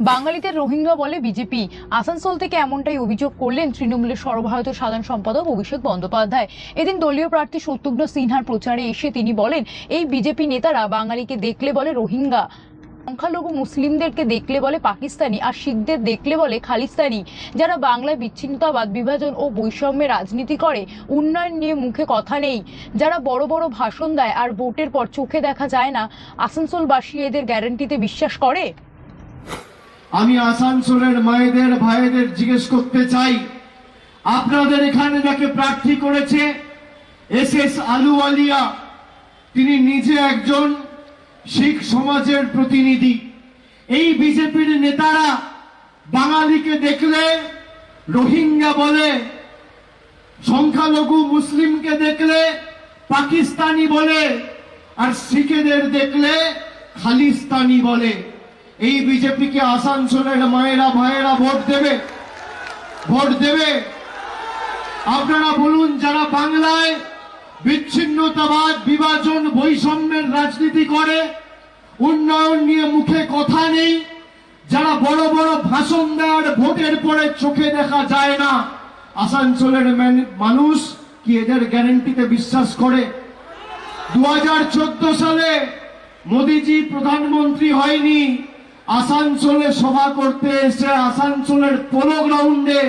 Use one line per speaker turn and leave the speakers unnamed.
বাঙালিদের রোহিঙ্গা বলে বিজেপি। আসানসোল থেকে এমনটাই অভিযোগ করলেন তৃণমূলের সর্বভারতীয় সাধারণ সম্পাদক অভিষেক বন্দ্যোপাধ্যায়। এদিন দলীয় প্রার্থী শত্রুঘ্ন সিনহার প্রচারে এসে তিনি বলেন, এই বিজেপি নেতারা বাঙালিকে দেখলে বলে রোহিঙ্গা, সংখ্যালঘু মুসলিমদেরকে দেখলে বলে পাকিস্তানি, আর শিখদের দেখলে বলে খালিস্তানি। যারা বাংলায় বিচ্ছিন্নতাবাদ, বিভাজন ও বৈষম্যের রাজনীতি করে, উন্নয়ন নিয়ে মুখে কথা নেই। যারা বড় বড় ভাষণ দেয় আর ভোটের পর চোখে দেখা যায় না, আসানসোলবাসী এদের গ্যারান্টিতে বিশ্বাস করে?
আমি আসানসোলের মায়েদের, ভাইদের জিজ্ঞেস করতে চাই। আপনাদের এখানে যাকে প্রার্থী করেছে এস এস আলুওয়ালিয়া, তিনি নিজে একজন শিখ সমাজের প্রতিনিধি। এই বিজেপির নেতারা বাঙালিকে দেখলে রোহিঙ্গা বলে, সংখ্যালঘু মুসলিমকে দেখলে পাকিস্তানি বলে, আর শিখেদের দেখলে খালিস্তানি বলে। এই বিজেপিকে আসানসোলের মায়েরা ভাইয়েরা ভোট দেবে। ভোট দেবে। আপনারা বলুন, যারা বাংলায় বিচ্ছিন্নতাবাদ, বিভাজন, বৈষম্যের রাজনীতি করে, উন্নয়ন নিয়ে মুখে কথা নেই, যারা বড় বড় ভাষণ দেওয়ার ভোটের পরে চোখে দেখা যায় না, আসানসোলের মানুষ কি এদের গ্যারেন্টিতে বিশ্বাস করে? দু হাজার চোদ্দ সালে মোদিজি প্রধানমন্ত্রী হয়নি আসানসোলে সভা করতে এসে আসানসোলের পোলো গ্রাউন্ডে